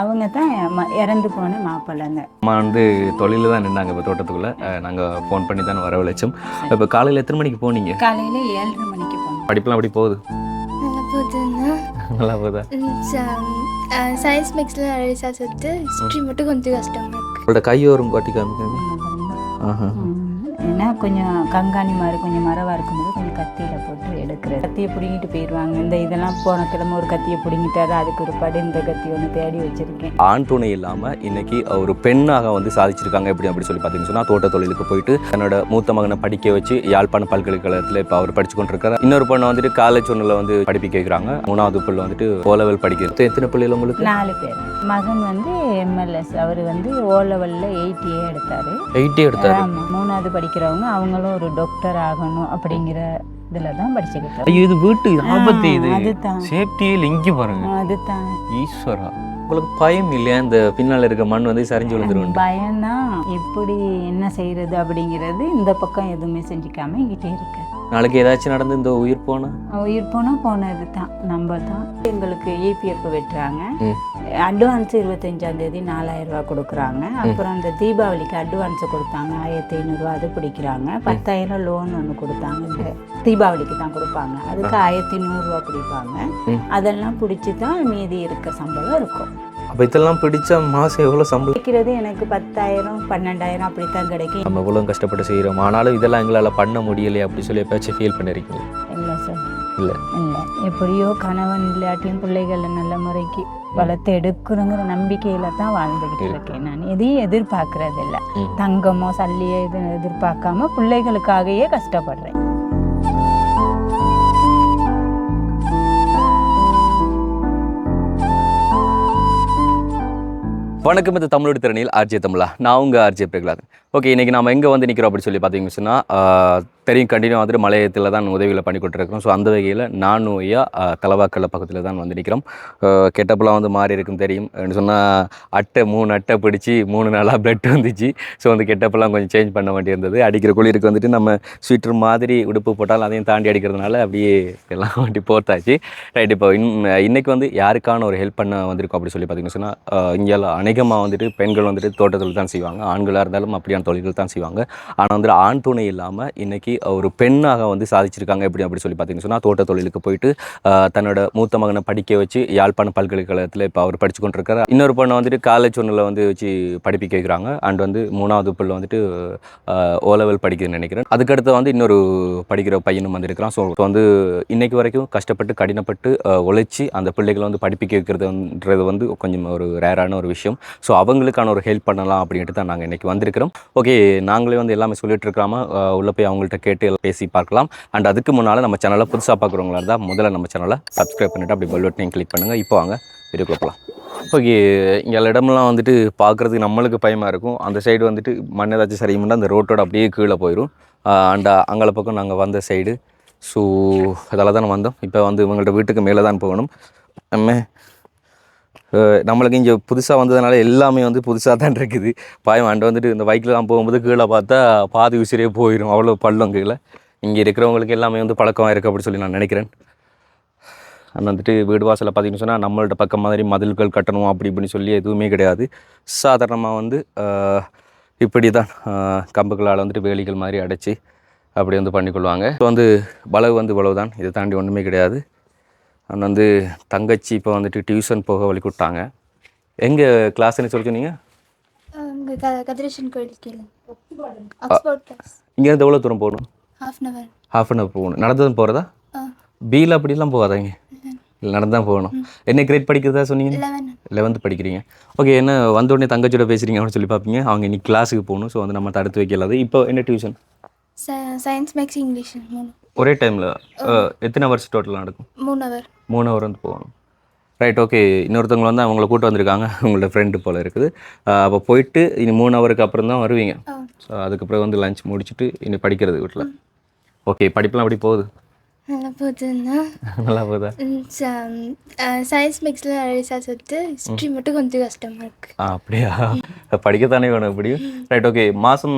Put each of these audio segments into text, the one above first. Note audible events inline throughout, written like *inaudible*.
அவங்க தான் இறந்து போன மாப்பிள்ளைங்க. அம்மா வந்து தொழிலில் தான் நின்னாங்க இப்போ தோட்டத்துக்குள்ளே. நாங்கள் ஃபோன் பண்ணி தான் வரவழைச்சோம். இப்போ காலையில் எத்தனை மணிக்கு போனீங்க? காலையில் ஏழரை மணிக்கு போனோம். படிப்பெல்லாம் அப்படி போகுது? நல்லா போகுதா? சயின்ஸ் மேக்ஸில் ரிசர்ச் எடுத்து ஹிஸ்ட்ரி மட்டும் கொஞ்சம் கஷ்டமாக இருக்குது உங்களோட கை வரும் பாட்டி காமிக்காம ஆஹா. ம். ஏன்னா கொஞ்சம் கங்காணி மாதிரி கொஞ்சம் மரவாக இருக்கும்போது கொஞ்சம் கத்தியில் போட்டு எடுக்கிறது. கத்தியை பிடுங்கிட்டு போயிடுவாங்க இந்த இதெல்லாம் போன கிழமை ஒரு கத்தியை பிடுங்கிட்டாரு. அதுக்கு ஒரு படு இந்த கத்தி ஒன்று தேடி வச்சிருக்கேன். ஆண் துணை இல்லாமல் இன்னைக்கு ஒரு பெண்ணாக வந்து சாதிச்சிருக்காங்க எப்படி அப்படி சொல்லி பார்த்தீங்கன்னு சொன்னால் தோட்ட தொழிலுக்கு போயிட்டு தன்னோட மூத்த மகனை படிக்க வச்சு யாழ்ப்பாண பல்கலைக்கழகத்தில் இப்போ அவர் படிச்சு கொண்டிருக்காரு. இன்னொரு பொண்ணு வந்துட்டு காலேஜ் ஒன்றில் வந்து படிப்பிக்க வைக்கிறாங்க மூணாவது பிள்ளை வந்துட்டு ஓ லெவல் படிக்கிறது. எத்தனை பிள்ளைகள் உங்களுக்கு? நாலு பேர். மகன் வந்து எம்எல்எஸ் அவர் வந்து ஓ லெவலில் எயிட்டியே எடுத்தார். எயிட்டே எடுத்தாரு. மூணாவது படிக்கிறவங்க அவங்களும் ஒரு டாக்டர் ஆகணும் அப்படிங்கிற இதில் தான் படிச்சுக்கிட்டோம் இது வீட்டு ஆபத்து இது. அதுதான். சேஃப்டியில் இங்கே பாருங்க. அதுதான். ஈஸ்வரா. உங்களுக்கு பயம் இல்லையா? இந்த பின்னால் இருக்க மண் வந்து சரிஞ்சு விழுந்துரும் பயம்தான். எப்படி என்ன செய்யறது அப்படிங்கிறது இந்த பக்கம் எதுவுமே செஞ்சுக்காம இங்கிட்டே இருக்கு. நாளைக்கு ஏதாச்சும் நடந்து இந்த உயிர் போனா? உயிர் போனால் போனது தான் நம்ம தான் எங்களுக்கு இபிஎஃப் வெட்டுறாங்க. அட்வான்ஸ் இருபத்தஞ்சாம் தேதி நாலாயிரம் ரூபாய் கொடுக்குறாங்க. அப்புறம் இந்த தீபாவளிக்கு அட்வான்ஸ் கொடுத்தாங்க. ஆயிரத்தி ஐநூறுரூவா அது பிடிக்கிறாங்க. பத்தாயிரம் லோன் ஒன்று கொடுத்தாங்க. இந்த தீபாவளிக்கு தான் கொடுப்பாங்க. அதுக்கு ஆயிரத்தி நூறுரூவா பிடிப்பாங்க. அதெல்லாம் பிடிச்சி தான் மீதி இருக்க சம்பளம் இருக்கும். அப்போ இதெல்லாம் பிடிச்சா மாதம் எவ்வளோ சம்பளம்? கிடைக்கிறது எனக்கு பத்தாயிரம் பன்னெண்டாயிரம் அப்படித்தான் கிடைக்கும். நம்ம இவ்வளோ கஷ்டப்பட்டு செய்கிறோம் ஆனாலும் இதெல்லாம் எங்களால் பண்ண முடியலையே அப்படி சொல்லி எப்பயாச்சும் ஃபீல் பண்ணிருக்கீங்க. இல்லை சார் இல்ல. இல்லை. எப்படியோ கணவன் இல்லாட்டியும் பிள்ளைகளை நல்ல முறைக்கு வளர்த்து எடுக்கணுங்கிற நம்பிக்கையில தான் வாழ்ந்துகிட்டு இருக்கேன் நான். எதையும் எதிர்பார்க்கறது இல்லை. ம். தங்கமோ சல்லியோ எதுவும் எதிர்பார்க்காம பிள்ளைகளுக்காகவே கஷ்டப்படுறேன். வணக்கம் இது தமிழோட திறனில் ஆர்ஜே தமிழா. நான் உங்கள் ஆர்ஜே பிரகலாதன் ஓகே இன்றைக்கி நம்ம எங்கே வந்து நிற்கிறோம் அப்படி சொல்லி பார்த்தீங்கன்னு சொன்னால் தெரியும் கண்டினியூ வந்துட்டு மலையத்தில் தான் உதவிகளை பண்ணி கொடுத்துருக்கோம் ஸோ அந்த வகையில் நானும் ஐயா தலவாக்கல்ல பக்கத்தில் தான் வந்து நிற்கிறோம் கெட்டப்பெல்லாம் வந்து மாறி இருக்கும் தெரியும். சொன்னால் அட்டை மூணு அட்டை பிடிச்சி மூணு நாளாக பிளட் வந்துச்சு. ஸோ வந்து கெட்டப்பெல்லாம் கொஞ்சம் சேஞ்ச் பண்ண வேண்டியிருந்தது. அடிக்கிற குளிருக்கு வந்துட்டு நம்ம ஸ்வீட்டர் மாதிரி உடுப்பு போட்டாலும் அதையும் தாண்டி அடிக்கிறதுனால அப்படியே எல்லாம் வண்டி போர்த்தாச்சு ரைட் இப்போ இன் இன்றைக்கி வந்து யாருக்கான ஒரு ஹெல்ப் பண்ண வந்திருக்கோம் அப்படி சொல்லி பார்த்தீங்கன்னு சொன்னால் இங்கே அநேகமாக வந்துட்டு பெண்கள் வந்துட்டு தோட்டத்தில் தான் செய்வாங்க. ஆண்களாக இருந்தாலும் அப்படியான தொழில்கள் தான் செய்வாங்க. ஆனால் வந்து ஆண் துணை இல்லாமல் இன்றைக்கி ஒரு பெண்ணாக வந்து சாதிச்சிருக்காங்க எப்படி அப்படி சொல்லி பார்த்தீங்கன்னு சொன்னால் தோட்ட தொழிலுக்கு போயிட்டு தன்னோட மூத்த மகனை படிக்க வச்சு யாழ்ப்பாண பல்கலைக்கழகத்தில் இப்போ அவர் படித்து கொண்டிருக்காரு. இன்னொரு பொண்ணை வந்துட்டு காலேஜ் ஒன்றில் வந்து வச்சு படிப்பிக்க வைக்கிறாங்க அண்ட் வந்து மூணாவது பிள்ளை வந்துட்டு ஓ லெவல் படிக்குதுன்னு நினைக்கிறேன். அதுக்கடுத்து வந்து இன்னொரு படிக்கிற பையனும் வந்திருக்கிறான். ஸோ வந்து இன்றைக்கு வரைக்கும் கஷ்டப்பட்டு கடினப்பட்டு உழைச்சி அந்த பிள்ளைகளை வந்து படிப்பிக்க வைக்கிறதுன்றது வந்து கொஞ்சம் ஒரு ரேரான ஒரு விஷயம். ஸோ அவங்களுக்கான ஒரு ஹெல்ப் பண்ணலாம் அப்படின்ட்டு தான் நாங்கள் இன்றைக்கி வந்திருக்கிறோம். ஓகே நாங்களே வந்து எல்லாமே சொல்லிட்டு இருக்காம உள்ளே போய் அவங்கள்ட்ட கேட்டு எல்லாம் பேசி பார்க்கலாம். அண்ட் அதுக்கு முன்னால் நம்ம சேனலை புதுசாக பார்க்குறவங்களா இருந்தால் முதல்ல நம்ம சேனலை சப்ஸ்கிரைப் பண்ணிவிட்டு அப்படி பெல் பட்டனையும் கிளிக் பண்ணுங்கள் இப்போ வாங்க வீடியோ போகலாம் ஓகே இங்கே இடமெல்லாம் வந்துட்டு பார்க்குறதுக்கு நம்மளுக்கு பயமாக இருக்கும். அந்த சைடு வந்துட்டு மண் ஏதாச்சும் சரியும்னா அந்த ரோட்டோட அப்படியே கீழே போயிடும் அண்ட் அங்கே பக்கம் நாங்கள் வந்த சைடு ஸோ அதெல்லாம் தான் வந்தோம். இப்போ வந்து இவங்கள்ட்ட வீட்டுக்கு மேலே தான் போகணும். நம்ம நம்மளுக்கு இங்கே புதுசாக வந்ததுனால எல்லாமே வந்து புதுசாக தான் இருக்குது. பாயம் அண்டு வந்துட்டு இந்த பைக்கில்லாம் போகும்போது கீழே பார்த்தா பாதி உசிரே போயிடும் அவ்வளோ பள்ளம் கீழே. இங்கே இருக்கிறவங்களுக்கு எல்லாமே வந்து பழக்கமாக இருக்குது அப்படி சொல்லி நான் நினைக்கிறேன். அந்த வந்துட்டு வீடு வாசலில் பார்த்தீங்கன்னு சொன்னால் நம்மள்ட்ட பக்கம் மாதிரி மதில்கள் கட்டணும் அப்படி இப்படின்னு சொல்லி எதுவுமே கிடையாது. சாதாரணமாக வந்து இப்படி தான் கம்புகளால் வந்துட்டு வேலிகள் மாதிரி அடைச்சி அப்படி வந்து பண்ணிக்கொள்வாங்க. இப்போ வந்து வளவு வந்து இவ்வளவு தான் இதை தாண்டி ஒன்றுமே கிடையாது. அண்ட் வந்து தங்கச்சி இப்போ வந்துட்டு டியூஷன் போக வழி கொடுத்தாங்க. எங்கே கிளாஸ்ன்னு சொல்லி சொன்னீங்க அங்கே க கதிரேஷன் கோயில் இங்கேருந்து எவ்வளோ தூரம் போகணும்? Half an hour half an hour போகணும். நடந்து போகிறதா பீல் அப்படிலாம் போகாதீங்க இல்லை. நடந்து தான் போகணும். என்ன கிரேட் படிக்கிறதா சொன்னீங்க? லெவன் லெவன்த்து படிக்கிறீங்க. ஓகே என்ன வந்த உடனே தங்கச்சியோட பேசுகிறீங்க அப்படின்னு சொல்லி பார்ப்பீங்க. அவங்க இன்னைக்கு கிளாஸுக்கு போகணும். ஸோ வந்து நம்ம தடுத்து வைக்கலாது. இப்போ என்ன டியூஷன் சயின்ஸ் மேக்ஸ் இங்கிலீஷ் ஒரே டைமில் எத்தனை வருஷம் டோட்டலாக நடக்கும்? மூணு ஹவர் மூணு ஹவர் வந்து போகணும். ரைட் ஓகே இன்னொருத்தவங்க வந்து அவங்கள கூட்டு வந்திருக்காங்க. உங்களோட ஃப்ரெண்டு போல் இருக்குது. அப்போ போயிட்டு இனி மூணு ஹவருக்கு அப்புறம் தான் வருவீங்க. ஸோ அதுக்கப்புறம் வந்து லஞ்ச் முடிச்சுட்டு இனி படிக்கிறது வீட்டில். ஓகே படிப்பெல்லாம் அப்படி போகுது? நல்லா போகுதுன்னா *laughs* நல்லா போகுதா? சயின்ஸ் மேக்ஸில் ரிசர்ச் எடுத்து ஹிஸ்ட்ரி மட்டும் கொஞ்சம் கஷ்டமாக இருக்குது ஆ அப்படியா? படிக்கத்தானே வேணும் எப்படியும் ரைட் ஓகே மாதம்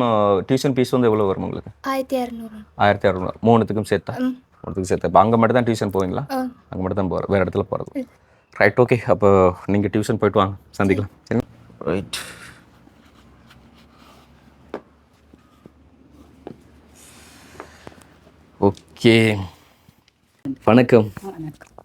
டியூஷன் ஃபீஸ் வந்து எவ்வளோ வரும் உங்களுக்கு? ஆயிரத்தி இரநூறு ஆயிரத்தி அறுநூறு. மூணுத்துக்கும் சேர்த்தா? ம் மூணுத்துக்கும் சேர்த்தா. இப்போ அங்கே மட்டும் தான் டியூஷன் போவீங்களா அங்கே மட்டும் தான் போகிற வேறு இடத்துல போகிறது ரைட் ஓகே அப்போ நீங்கள் டியூஷன் போயிட்டு வாங்க. சந்திக்கலாம். சரி. ரைட் ஓகே வணக்கம்.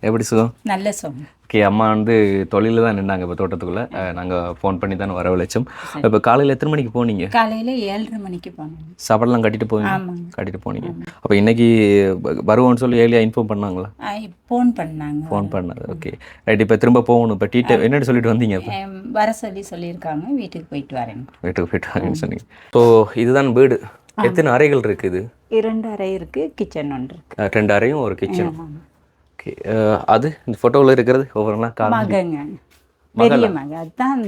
எப்படி சுகம்? நல்ல சொங்க ஓகே அம்மா வந்து தொழிலில் தான் நின்னாங்க இப்போ தோட்டத்துக்குள்ளே. நாங்கள் ஃபோன் பண்ணி தான் வரவழைச்சோம். இப்போ காலையில் எத்தனை மணிக்கு போனீங்க? காலையில் ஏழரை மணிக்கு போனோம். சாப்பாடுலாம் கட்டிட்டு போவீங்க? கட்டிட்டு போனீங்க. அப்போ இன்னைக்கு வருவோம்னு சொல்லி ஏர்லியாக இன்ஃபார்ம் பண்ணாங்களா? ஃபோன் பண்ணாங்க. ஃபோன் பண்ணது ஓகே. ரைட் இப்போ திரும்ப போகணும். இப்போ டீ டைம் என்னன்னு சொல்லிட்டு வந்தீங்க வர சொல்லி சொல்லியிருக்காங்க. வீட்டுக்கு போயிட்டு வரேன். வீட்டுக்கு போயிட்டு வாங்கன்னு சொன்னீங்க. ஸோ இதுதான் வீடு. எத்தனை அறைகள் இருக்குது இரண்டு அறை இருக்கு கிச்சன் ஒன்று இருக்கு. அஹ் ரெண்டு அறையும் ஒரு கிச்சன். ஓகே அது இந்த ஃபோட்டோவில் இருக்கிறது ஒவ்வொருலாம் கால மகங்க. பெரிய மக அதுதான்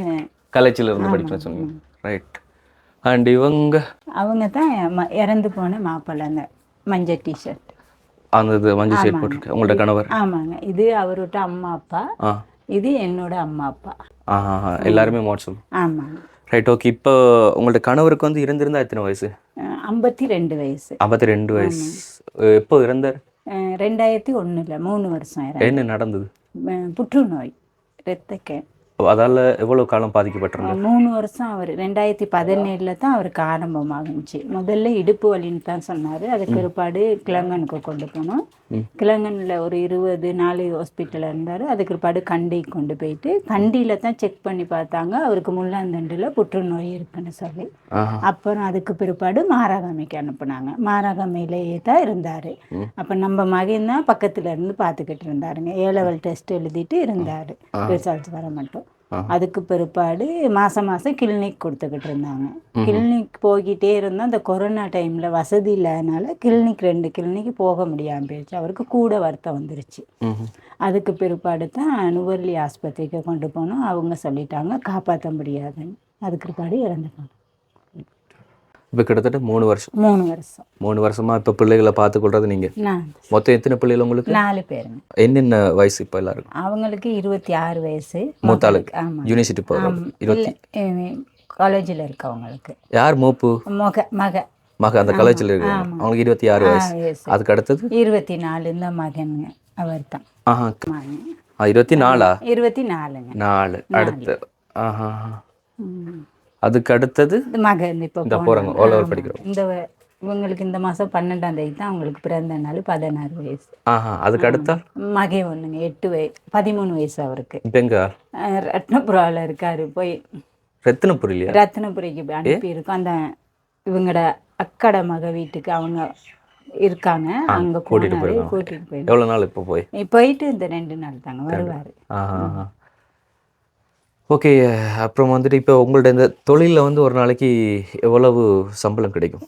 காலேஜில் இருந்து படிக்கிறேன் சொன்னீங்க. ரைட் அண்ட் இவங்க? அவங்க தான் இறந்து போன மாப்பிள்ளை அந்த மஞ்சள் டிஷர்ட் அந்த இது மஞ்சள் ஷேட் போட்டிருக்கு. உங்களோட கணவர்? ஆமாங்க. இது அவரோட அம்மா அப்பா. இது என்னோட அம்மா அப்பா. ஆ ஆ, ஆ. எல்லாருமே வாட்ஸ்அப் ஆமாங்க. ரைட் ஓகே இப்போ உங்களோட கணவருக்கு வந்து இறந்திருந்தா எத்தனை வயசு? ஐம்பத்தி ரெண்டு வயசு. ஐம்பத்தி ரெண்டு வயசு. எப்போ இறந்தார்? ரெண்டாயிரத்தி ஒண்ணுல மூணு வருஷம் என்ன நடந்தது? புற்றுநோய் இரத்தக்கே அதால எவ்வளவு காலம் பாதிக்கப்பட்டிருந்தார் மூணு வருஷம் அவர் ரெண்டாயிரத்தி பதினேழுல தான் அவருக்கு ஆரம்பமாகுச்சு. முதல்ல இடுப்பு வலின்னு தான் சொன்னார். அதுக்கு பிற்பாடு கிளங்கனுக்கு கொண்டு போனோம். கிளங்கனில் ஒரு இருபது நாள் ஹாஸ்பிட்டலில் இருந்தார். அதுக்கு பிற்பாடு கண்டிக்கு கொண்டு போயிட்டு கண்டியில் தான் செக் பண்ணி பார்த்தாங்க. அவருக்கு முள்ளாந்தண்டில் புற்றுநோய் இருக்குன்னு சொல்லி. அப்புறம் அதுக்கு பிற்பாடு மாராகாமிக்கு அனுப்புனாங்க. மாராகாமியிலேயே தான் இருந்தார். அப்போ நம்ம மகன் தான் பக்கத்துல இருந்து பார்த்துக்கிட்டு இருந்தாருங்க. ஏ லெவல் டெஸ்ட் எழுதிட்டு இருந்தார். ரிசல்ட்ஸ் வர மட்டும். அதுக்கு பிற்பாடு மாதம் மாதம் கிளினிக் கொடுத்துக்கிட்டு இருந்தாங்க. கிளினிக் போய்கிட்டே இருந்தோம் அந்த கொரோனா டைமில் வசதி இல்லாதனால கிளினிக் ரெண்டு கிளினிக் போக முடியாமல் போயிடுச்சு. அவருக்கு கூட வருத்தம் வந்துருச்சு. அதுக்கு பிற்பாடு தான் நுவர்லி ஆஸ்பத்திரிக்கு கொண்டு போனோம் அவங்க சொல்லிட்டாங்க காப்பாற்ற முடியாதுன்னு. அதுக்கு பிற்பாடு இறந்துட்டாங்க. இப்போ கிட்டத்தட்ட மூணு வருஷம். மூணு வருஷம். மூணு வருஷமா இப்போ பிள்ளைகளை பார்த்துக்கொள்றது நீங்க? மொத்தம் எத்தனை பிள்ளைகள் உங்களுக்கு? நாலு பேருங்க. என்னென்ன வயசு இப்போ எல்லாருக்கும்? அவங்களுக்கு இருபத்தி ஆறு வயசு. மூத்தாளுக்கு? ஆமாம் யூனிவர்சிட்டி போகிறோம் இருபத்தி காலேஜில் இருக்கவங்களுக்கு யார்? மூப்பு? மக மக. மக அந்த காலேஜில் இருக்காங்க அவங்களுக்கு இருபத்தி ஆறு வயசு. அதுக்கு அடுத்தது? இருபத்தி நாலு இந்த மகனுங்க. அவர் தான் ஆஹா. இருபத்தி நாலா இருபத்தி நாலுங்க நாலு. அடுத்து. ஆஹா. அதுக்கு அடுத்தது மகன் இப்போ இந்த போகிறாங்க ஓ லெவல் படிக்கிறோம் இந்த இவங்களுக்கு இந்த மாதம் பன்னெண்டாம் தேதி தான் அவங்களுக்கு பிறந்த நாள் பதினாறு வயசு. ஆஹா அதுக்கு அடுத்தா மகன் ஒன்றுங்க எட்டு வயசு பதிமூணு வயசு அவருக்கு. எங்க? ரத்னபுராவில் இருக்காரு போய். ரத்தினபுரி இல்லையா? ரத்னபுரிக்கு போய் அனுப்பியிருக்கோம். அந்த இவங்களோட அக்கட மக வீட்டுக்கு அவங்க இருக்காங்க. அங்க கூட்டிட்டு போயிருக்காங்க. கூட்டிட்டு போய் எவ்வளோ நாள் இப்போ போய்? போயிட்டு இந்த ரெண்டு நாள் தாங்க வருவாரு. ஓகே அப்புறம் வந்துட்டு இப்போ உங்கள்ட்ட இந்த தொழிலில் வந்து ஒரு நாளைக்கு எவ்வளவு சம்பளம் கிடைக்கும்?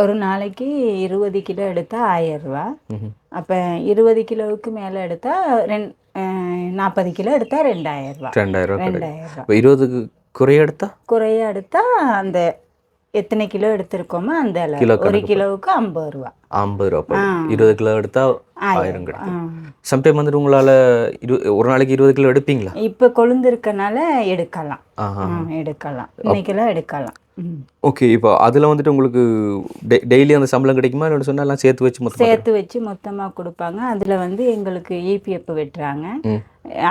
ஒரு நாளைக்கு இருபது கிலோ எடுத்தா ஆயிரம் ரூபா. அப்போ இருபது கிலோவுக்கு மேலே எடுத்தா ரெண் நாற்பது கிலோ எடுத்தா ரெண்டாயிரம் ரூபா. ரெண்டாயிரம் ரூபா ரெண்டாயிரம் ரூபா. இருபதுக்கு குறைய எடுத்தா? குறைய எடுத்தா அந்த எத்தனை கிலோ எடுத்திருக்கோமோ அந்த அளவு. ஒரு கிலோவுக்கு ஐம்பது ரூபா ஐம்பது ரூபா. இருபது கிலோ எடுத்தா ஆயிரம். கிடைக்கும் சம்டைம் வந்துட்டு உங்களால் இரு ஒரு நாளைக்கு இருபது கிலோ எடுப்பீங்களா இப்போ கொழுந்து இருக்கனால எடுக்கலாம் எடுக்கலாம் இன்னைக்கெல்லாம் எடுக்கலாம். ஓகே இப்போ அதில் வந்துட்டு உங்களுக்கு டெய்லி அந்த சம்பளம் கிடைக்குமா? இல்லை சொன்னா எல்லாம் சேர்த்து வச்சு மொத்தம் சேர்த்து வச்சு மொத்தமாக கொடுப்பாங்க. அதில் வந்து எங்களுக்கு இபிஎஃப் வெட்டுறாங்க.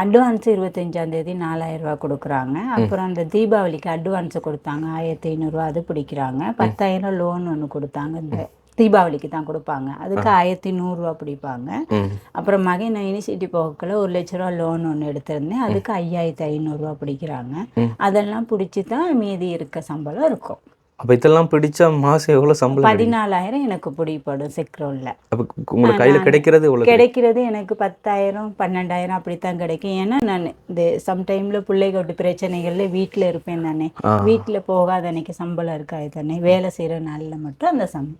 அட்வான்ஸ் இருபத்தஞ்சாம் தேதி நாலாயிரம் ரூபா கொடுக்குறாங்க. அப்புறம் அந்த தீபாவளிக்கு அட்வான்ஸ் கொடுத்தாங்க. ஆயிரத்தி ஐநூறுரூவா அது பிடிக்கிறாங்க. பத்தாயிரம் லோன் ஒன்று கொடுத்தாங்க இந்த தீபாவளிக்கு தான் கொடுப்பாங்க. அதுக்கு ஆயிரத்தி நூறுரூவா பிடிப்பாங்க. ம். அப்புறம் மகன் நான் யூனிவர்சிட்டி போகக்குள்ள ஒரு லட்ச ரூபா லோன் ஒன்று எடுத்திருந்தேன். அதுக்கு ஐயாயிரத்தி ஐநூறுரூவா பிடிக்கிறாங்க. அதெல்லாம் பிடிச்சி தான் மீதி இருக்க சம்பளம் இருக்கும். அப்போ இதெல்லாம் பிடிச்சா மாதம் எவ்வளோ சம்பளம்? பதினாலாயிரம் எனக்கு பிடிப்படும் செக்ரோலில் அப்போ உங்களுக்கு கையில் கிடைக்கிறது எவ்வளோ கிடைக்கிறது எனக்கு பத்தாயிரம் பன்னெண்டாயிரம் அப்படித்தான் கிடைக்கும். ஏன்னா நான் இந்த சம்டைமில் பிள்ளைகளோட பிரச்சனைகள்ல வீட்டில் இருப்பேன் தானே. வீட்டில் போகாத அன்னைக்கு சம்பளம் இருக்காது தானே. வேலை செய்கிற நாளில் மட்டும் அந்த சம்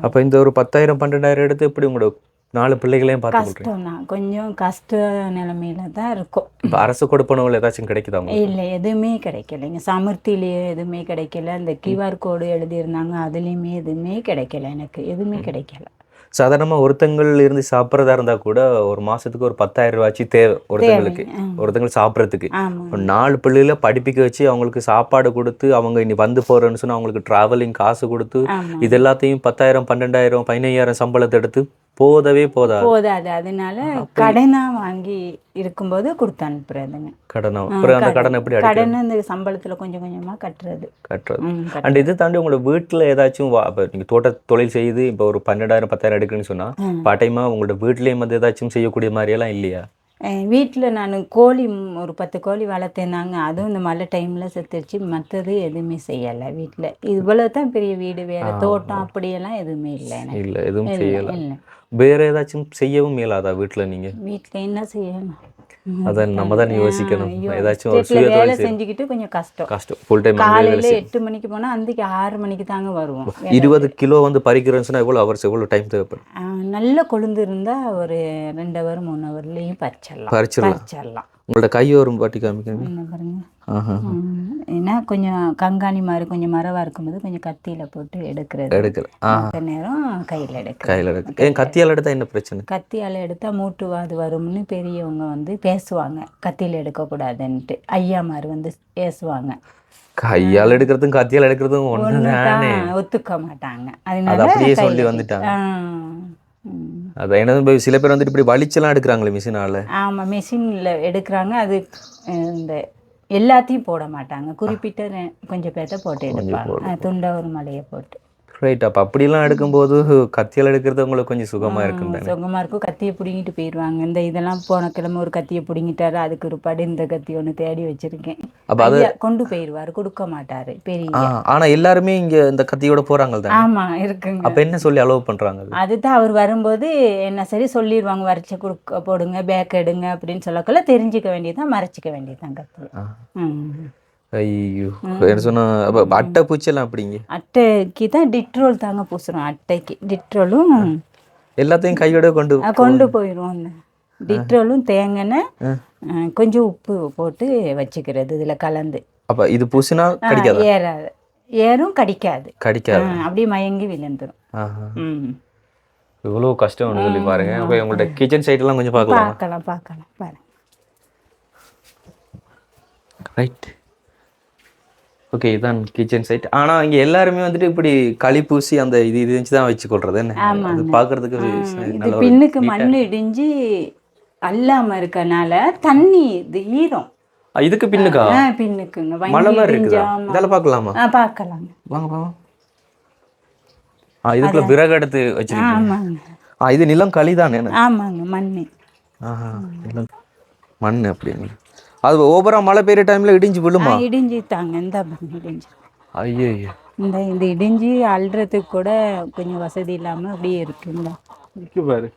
அப்போ இந்த ஒரு பத்தாயிரம் பன்னெண்டாயிரம் எடுத்து எப்படி உங்களோட நாலு பிள்ளைகளையும் பார்த்து கொஞ்சம் கஷ்ட நிலைமையில தான் இருக்கும். இப்போ அரசு கொடுப்பனவுல ஏதாச்சும் கிடைக்குதா இல்லை எதுவுமே கிடைக்கலைங்க. சமர்த்திலேயே எதுவுமே கிடைக்கல. அந்த கியூஆர் கோடு எழுதியிருந்தாங்க அதுலேயுமே எதுவுமே கிடைக்கல எனக்கு. எதுவுமே கிடைக்கல. சாதாரணமாக ஒருத்தங்கள் இருந்து சாப்பிட்றதா இருந்தால் கூட ஒரு மாதத்துக்கு ஒரு பத்தாயிரம் ரூபாய்ச்சி தேவை ஒருத்தங்களுக்கு. ஒருத்தங்க சாப்பிட்றதுக்கு. நாலு பிள்ளைகளை படிப்பிக்க வச்சு அவங்களுக்கு சாப்பாடு கொடுத்து அவங்க இனி வந்து போகிறேன்னு சொன்னா அவங்களுக்கு ட்ராவலிங் காசு கொடுத்து இது எல்லாத்தையும் பத்தாயிரம் பன்னெண்டாயிரம் பதினையாயிரம் சம்பளத்தை எடுத்து போதவே போதா போதாது. அதனால கடனா வாங்கி இருக்கும்போது கொடுத்து அனுப்புறதுங்க. கடனை? அப்புறம் அந்த கடன். எப்படி கடன் இந்த சம்பளத்துல கொஞ்சம் கொஞ்சமா கட்டுறது. கட்டுறது. அண்ட் இது தாண்டி உங்களோட வீட்டில் ஏதாச்சும் வா இப்போ நீங்கள் தோட்ட தொழில் செய்து இப்போ ஒரு பன்னெண்டாயிரம் பத்தாயிரம் எடுக்குன்னு சொன்னால் ம். பார்ட் உங்களோட வீட்லேயும் வந்து ஏதாச்சும் செய்யக்கூடிய மாதிரியெல்லாம் இல்லையா? வீட்டில் நான் கோழி ஒரு பத்து கோழி வளர்த்தேனாங்க அதுவும் இந்த மழை டைமில் செத்துருச்சு. மற்றது எதுவுமே செய்யலை வீட்டில் இவ்வளோ தான் பெரிய வீடு வேறு தோட்டம் அப்படியெல்லாம் எதுவுமே இல்லை எனக்கு. இல்லை எதுவும் செய்யலை. வேற ஏதாச்சும் செய்யவும் இயலாதா வீட்டில் நீங்கள் வீட்டில் என்ன செய்யணும்? அதான் நம்ம தான் யோசிக்கணும். ஏதாச்சும் ஒரு சுய வேலை செஞ்சுக்கிட்டு கொஞ்சம் கஷ்டம். கஷ்டம். ஃபுல் டைம் காலையில எட்டு மணிக்கு போனா அன்றைக்கு ஆறு மணிக்கு தாங்க வருவோம். இருபது கிலோ வந்து பறிக்கிறேன்னு சொன்னா எவ்வளோ ஹவர்ஸ் எவ்வளோ டைம் தேவைப்படும்? நல்ல கொழுந்து இருந்தா ஒரு ரெண்டு ஹவர் மூணு ஹவர்லேயும் பறிச்சிடலாம். பறிச்சிடலாம். பறிச்சிடலாம். உங்களோட கை ஒரு பாட்டி ம், ஏன்னா கொஞ்சம் கங்காணி மாதிரி கொஞ்சம் மரவா இருக்கும்போது கொஞ்சம் கத்தியில போட்டு எடுக்கிறது. மற்ற நேரம் கையில் எடுக்கிறது. கையில் எடுக்க. ஏன் கத்தியால் எடுத்தா என்ன பிரச்சனை? கத்தியால் எடுத்தா மூட்டுவாது வரும்னு பெரியவங்க வந்து பேசுவாங்க. கத்தியில் எடுக்கக்கூடாதுன்ட்டு. ஐயாமார் வந்து பேசுவாங்க. கையால் எடுக்கிறதும் கத்தியால் எடுக்கிறதும் ஒன்று ஒத்துக்க மாட்டாங்க. அது அதனால அப்படியே சொல்லி வந்துட்டாங்க. அதான் என்ன சில பேர் வந்துட்டு இப்படி வலிச்செல்லாம் எடுக்கிறாங்களே மிஷினால. ஆமாம் மிஷினில் எடுக்கிறாங்க. அது இந்த எல்லாத்தையும் போட மாட்டாங்க. குறிப்பிட்ட கொஞ்சம் பேர்த்த போட்டு எடுப்பாங்க. துண்ட ஒரு மலையை போட்டு. ரைட் அப்போ அப்படிலாம் எடுக்கும்போது கத்தியால் எடுக்கிறது உங்களுக்கு கொஞ்சம் சுகமா இருக்கும் சுகமாக இருக்கும். கத்தியை பிடுங்கிட்டு போயிடுவாங்க இந்த இதெல்லாம் போன கிழமை ஒரு கத்தியை பிடுங்கிட்டாரு. அதுக்கு ஒரு படி இந்த கத்தி ஒன்று தேடி வச்சிருக்கேன். அப்ப அது- கொண்டு போயிடுவார் கொடுக்க மாட்டாரு. பெரிய ஆ ஆனா எல்லாருமே இங்க இந்த கத்தியோட போறாங்க தானே ஆமா இருக்குங்க. அப்ப என்ன சொல்லி அலோவ் பண்றாங்க அது? அதுதான் அவர் வரும்போது என்ன சரி சொல்லிடுவாங்க வரைச்சி கொடுக்க போடுங்க பேக் எடுங்க அப்படின்னு சொல்லக்குள்ள தெரிஞ்சுக்க வேண்டியதுதான் மறைச்சிக்க வேண்டியதுதான் கத்தி. ஐயோ. என்ன சொன்னா அப்ப அட்டை பூச்செல்லாம் அப்படிங்க அட்டைக்கு தான் டிட்ரோல் தாங்க பூசுறோம் அட்டைக்கு. டிட்ரோலும் எல்லாத்தையும் கையோட கொண்டு கொண்டு போயிடுவோம் அந்த டிட்ரோலும் தேங்காய் கொஞ்சம் உப்பு போட்டு வச்சுக்கிறது இதில் கலந்து. அப்ப இது பூசினா கடிக்காதா? ஏறாது. ஏறும் கடிக்காது. கடிக்காது. அப்படியே மயங்கி விழுந்துரும். ஆஹா. ம். இவ்வளவு கஷ்டம் சொல்லி பாருங்க. அப்ப உங்கள்ட்ட கிச்சன் சைட் எல்லாம் கொஞ்சம் பார்க்கலாம்? பார்க்கலாம் பார்க்கலாம். பாருங்க. ரைட் ஓகே இதான் கிச்சன் சைட் ஆனா இங்க எல்லாருமே வந்துட்டு இப்படி களி பூசி அந்த இது இது வச்சு தான் வச்சு கொள்றது என்ன? அது பாக்குறதுக்கு பின்னுக்கு மண் இடிஞ்சு அல்லாம இருக்கனால தண்ணி இது ஈரம். இதுக்கு பின்னுக்கா? பின்னுக்குங்க. வங்கி மாதிரி இருக்குதா? இதெல்லாம் பார்க்கலாமா? ஆ பார்க்கலாங்க. வாங்க வாங்க. ஆ இதுக்குள்ள விறகு எடுத்து வச்சிருக்கீங்க. ஆ இது நிலம் களி தானே ஆமாங்க மண் ஆஹா மண் அப்படின்னு அது ஓவரா மழை பெய்யுற டைம்ல இடிஞ்சு விழுமா? இடிஞ்சு தாங்க. இந்த இடிஞ்சு. ஐயோ இந்த இந்த இடிஞ்சு அள்ளுறதுக்கு கூட கொஞ்சம் வசதி இல்லாம அப்படியே இருக்குங்க இருக்கு பாரு.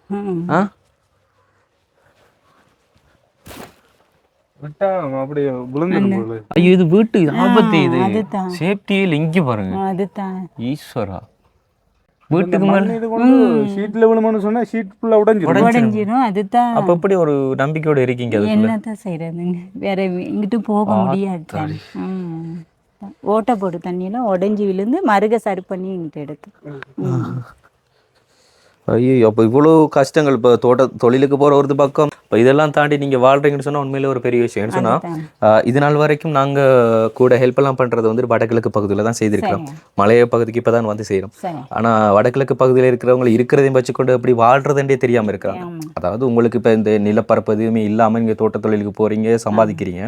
ஐயோ இது வீட்டு ஆபத்து இது. அதுதான். சேஃப்டியில் இங்கே பாருங்க. அதுதான். ஈஸ்வரா. வீட்டுக்கு மேல இது கொண்டு ஷீட்ல விழுமனு சொன்னா ஷீட் ஃபுல்லா உடைஞ்சிரும். உடஞ்சிரும். அதுதான். அப்ப எப்படி ஒரு நம்பிக்கையோட இருக்கீங்க அது என்னதான் செய்யறதுங்க வேற இங்கிட்டு போக முடியாது. ஓட்டை போட்டு தண்ணியெல்லாம் உடைஞ்சு விழுந்து மறுக சரி பண்ணி இங்கிட்டு எடுத்து. ஐயோ அப்போ இவ்வளோ கஷ்டங்கள் இப்போ தோட்ட தொழிலுக்கு போகிற ஒரு பக்கம். இப்போ இதெல்லாம் தாண்டி நீங்கள் வாழ்றீங்கன்னு சொன்னால் உண்மையிலே ஒரு பெரிய விஷயம். சொன்னால். இது நாள் வரைக்கும் நாங்கள் கூட ஹெல்ப் எல்லாம் பண்ணுறது வந்து வடகிழக்கு பகுதியில் தான் செய்திருக்கிறோம். மலைய பகுதிக்கு இப்போ தான் வந்து செய்கிறோம் ஆனால் வடகிழக்கு பகுதியில் இருக்கிறவங்க இருக்கிறதையும் வச்சுக்கொண்டு எப்படி வாழ்றதுன்றே தெரியாமல் இருக்கிறாங்க. அதாவது உங்களுக்கு இப்போ இந்த நிலப்பரப்பு எதுவுமே இல்லாமல் நீங்கள் தோட்ட தொழிலுக்கு போகிறீங்க சம்பாதிக்கிறீங்க.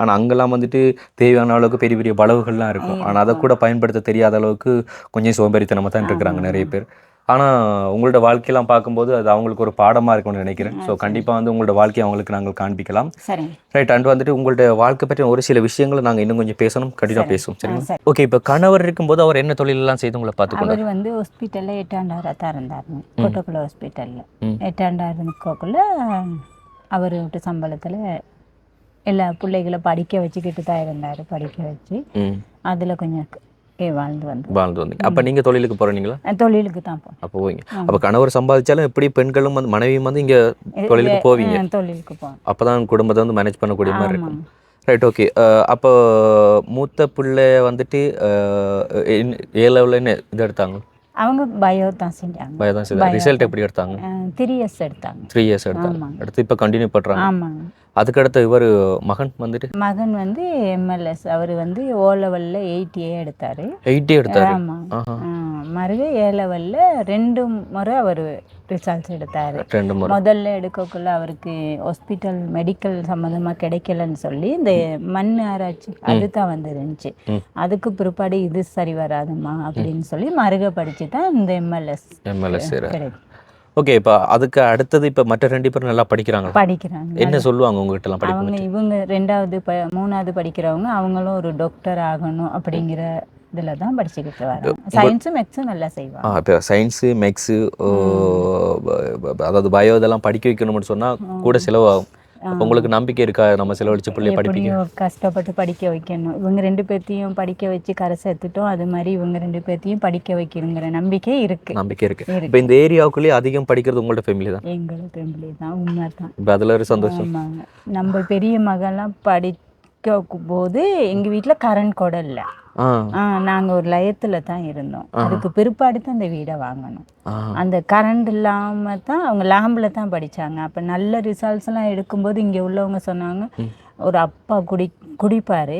ஆனால் அங்கெல்லாம் வந்துட்டு தேவையான அளவுக்கு பெரிய பெரிய வளவுகள்லாம் இருக்கும். ஆனால் அதை கூட பயன்படுத்த தெரியாத அளவுக்கு கொஞ்சம் சோம்பேறித்தனமாக தான் இருக்கிறாங்க நிறைய பேர். ஆனால் உங்களோட வாழ்க்கையெல்லாம் பார்க்கும்போது அது அவங்களுக்கு ஒரு பாடமாக இருக்கும்னு நினைக்கிறேன். ஸோ கண்டிப்பாக வந்து உங்களோட வாழ்க்கையை அவங்களுக்கு நாங்கள் காண்பிக்கலாம். ரைட் அண்ட் வந்துட்டு உங்களோட வாழ்க்கை பற்றி ஒரு சில விஷயங்களை நாங்கள் இன்னும் கொஞ்சம் பேசணும். கண்டிப்பாக பேசுவோம் சரிங்களா? சரி. ஓகே இப்போ கணவர் இருக்கும்போது அவர் என்ன தொழிலெல்லாம் செய்து உங்களை பார்த்துக்கொண்டார் அவர் வந்து ஹாஸ்பிட்டலில் எட்டாண்டாயிரம் தான் இருந்தாருங்க கோட்டக்குள்ள ஹாஸ்பிட்டலில் ம். எட்டாண்டாயிரம் இருக்கக்குள்ள அவர் விட்டு சம்பளத்தில் எல்லா பிள்ளைகளை படிக்க வச்சுக்கிட்டு தான் இருந்தார் படிக்க வச்சு. அதில் கொஞ்சம் வாழ்ந்து வந்து வாழ்ந்து வந்தீங்க. அப்போ நீங்கள் தொழிலுக்கு போகிறீங்களா தொழிலுக்கு தான் போனோம் அப்போ போவீங்க. அப்போ கணவர் சம்பாதிச்சாலும் எப்படி பெண்களும் வந்து மனைவியும் வந்து இங்கே தொழிலுக்கு போவீங்க? தொழிலுக்கு போனோம் அப்போ தான் குடும்பத்தை வந்து மேனேஜ் பண்ணக்கூடிய மாதிரி இருக்கும். ரைட் ஓகே அப்போ மூத்த பிள்ளை வந்துட்டு ஏ லெவலில் என்ன இது எடுத்தாங்க? அவங்க பயோ தான் செஞ்சாங்க. பயதான் செய்தாங்க ரிசல்ட் எப்படி எடுத்தாங்க? த்ரீ இயர்ஸ் எடுத்தாங்க. த்ரீ இயர்ஸ் எடுத்தாங்க. அடுத்து இப்போ கண்டினியூ பண்ணுறாங்க ஆமாங்க. அதுக்கடுத்து இவர் மகன் வந்துட்டு? மகன் வந்து எம்எல்எஸ் அவர் வந்து ஓ லெவலில் எயிட்டி ஏ எடுத்தார். எயிட்டி எடுத்தாரு? ஆமாம். மருக ஏ லெவலில் ரெண்டு முறை அவர் ரிசல்ட்ஸ் எடுத்தார். ரெண்டு முறை. முதல்ல எடுக்கக்குள்ள அவருக்கு ஹாஸ்பிட்டல் மெடிக்கல் சம்மந்தமாக கிடைக்கலன்னு சொல்லி இந்த மண் ஆராய்ச்சி அதுதான் வந்து இருந்துச்சு ம். அதுக்கு பிற்பாடு இது சரி வராதுமா அப்படின்னு சொல்லி மருக படிச்சு தான் இந்த எம்எல்எஸ் எம்எல்எஸ் கிடைக்கும் ஓகே இப்போ அதுக்கு அடுத்தது இப்போ மற்ற ரெண்டு பேரும் நல்லா படிக்கிறாங்க படிக்கிறாங்க. என்ன சொல்லுவாங்க உங்ககிட்ட எல்லாம் படிப்பு அவங்க இவங்க ரெண்டாவது ப மூணாவது படிக்கிறவங்க அவங்களும் ஒரு டாக்டர் ஆகணும் அப்படிங்கிற இதில் தான் படிச்சுக்கிட்டு வராங்க. சயின்ஸும் மேக்ஸும் நல்லா செய்வாங்க. ஆ இப்போ சயின்ஸு மேக்ஸு அதாவது பயோ இதெல்லாம் படிக்க வைக்கணும்னு சொன்னால் கூட செலவாகும். அப்போ உங்களுக்கு நம்பிக்கை இருக்கா? நம்ம செலவழிச்சு பிள்ளைய எப்படியோ கஷ்டப்பட்டு படிக்க வைக்கணும். இவங்க ரெண்டு பேர்த்தையும் படிக்க வச்சு கரை சேர்த்துட்டோம். அது மாதிரி இவங்க ரெண்டு பேர்த்தையும் படிக்க வைக்கணுங்கிற நம்பிக்கை இருக்கு. நம்பிக்கை இருக்கு. இப்போ இந்த ஏரியாவுக்குள்ளேயே அதிகம் படிக்கிறது உங்களோட ஃபேமிலி தான்? எங்களுக்கு ஃபேமிலி தான். உண்மை தான் இப்போ அதில் ஒரு சந்தோஷம். நம்ம பெரிய மகன்லாம் படிக்க போது எங்க வீட்ல கரண்ட் கூட இல்லை. நாங்க ஒரு லயத்துல தான் இருந்தோம். அதுக்கு பிற்பாடு தான் இந்த வீடை வாங்கணும். அந்த கரண்ட் இல்லாம தான் அவங்க லேம்பில் தான் படிச்சாங்க. அப்ப நல்ல ரிசல்ட்ஸ் எல்லாம் எடுக்கும்போது இங்க உள்ளவங்க சொன்னாங்க ஒரு அப்பா குடி குடிப்பாரு.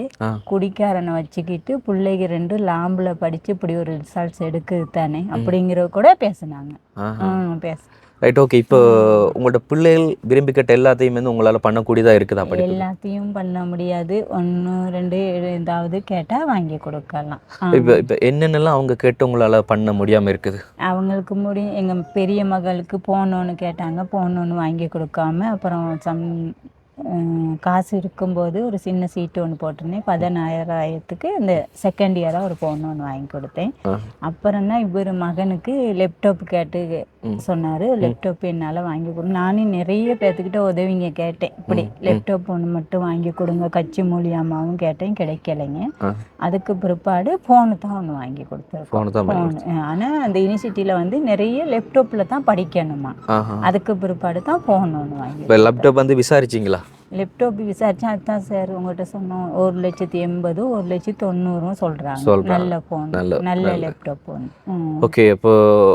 குடிக்காரனை வச்சுக்கிட்டு பிள்ளைங்க ரெண்டு லேம்பில் படிச்சு இப்படி ஒரு ரிசல்ட்ஸ் எடுக்குது தானே அப்படிங்கிற கூட பேசுனாங்க. பேச ரைட் ஓகே இப்போ உங்களோட பிள்ளைகள் விரும்பி கேட்ட எல்லாத்தையும் வந்து உங்களால் பண்ணக்கூடியதாக இருக்குதா படிப்பு எல்லாத்தையும் பண்ண முடியாது. ஒன்று ரெண்டு ஏதாவது கேட்டால் வாங்கி கொடுக்கலாம். இப்போ இப்போ என்னென்னலாம் அவங்க கேட்டு உங்களால் பண்ண முடியாமல் இருக்குது? அவங்களுக்கு முடியும் எங்கள் பெரிய மகளுக்கு போகணுன்னு கேட்டாங்க போகணுன்னு வாங்கி கொடுக்காம அப்புறம் சம் காசு இருக்கும்போது ஒரு சின்ன சீட்டு ஒன்று போட்டிருந்தேன். பதினாயிரத்துக்கு இந்த செகண்ட் இயராக ஒரு ஃபோன் ஒன்று வாங்கி கொடுத்தேன். அப்புறம் தான் இவர் மகனுக்கு லேப்டாப் கேட்டு சொன்னார். லேப்டாப் என்னால் வாங்கி கொடு நானும் நிறைய பேர்த்துக்கிட்ட உதவிங்க கேட்டேன். இப்படி லேப்டாப் ஒன்று மட்டும் வாங்கி கொடுங்க. கட்சி மூலியமாகவும் கேட்டேன். கிடைக்கலைங்க. அதுக்கு பிற்பாடு ஃபோனு தான் ஒன்று வாங்கி கொடுத்துருக்கோம் ஃபோனு ஆனால் அந்த யூனிவர்சிட்டியில் வந்து நிறைய லேப்டாப்பில் தான் படிக்கணுமா. அதுக்கு பிற்பாடு தான் ஃபோன் ஒன்று வாங்கி லேப்டாப் வந்து விசாரிச்சிங்களா? லேப்டாப் விசாரிச்சா அதுதான் சார் உங்கள்கிட்ட சொன்னோம். ஒரு லட்சத்தி எண்பது ஒரு லட்சத்தி தொண்ணூறும் சொல்கிறாங்க. நல்ல ஃபோன் நல்ல- லேப்டாப் ஃபோன் ஓகே இப்போ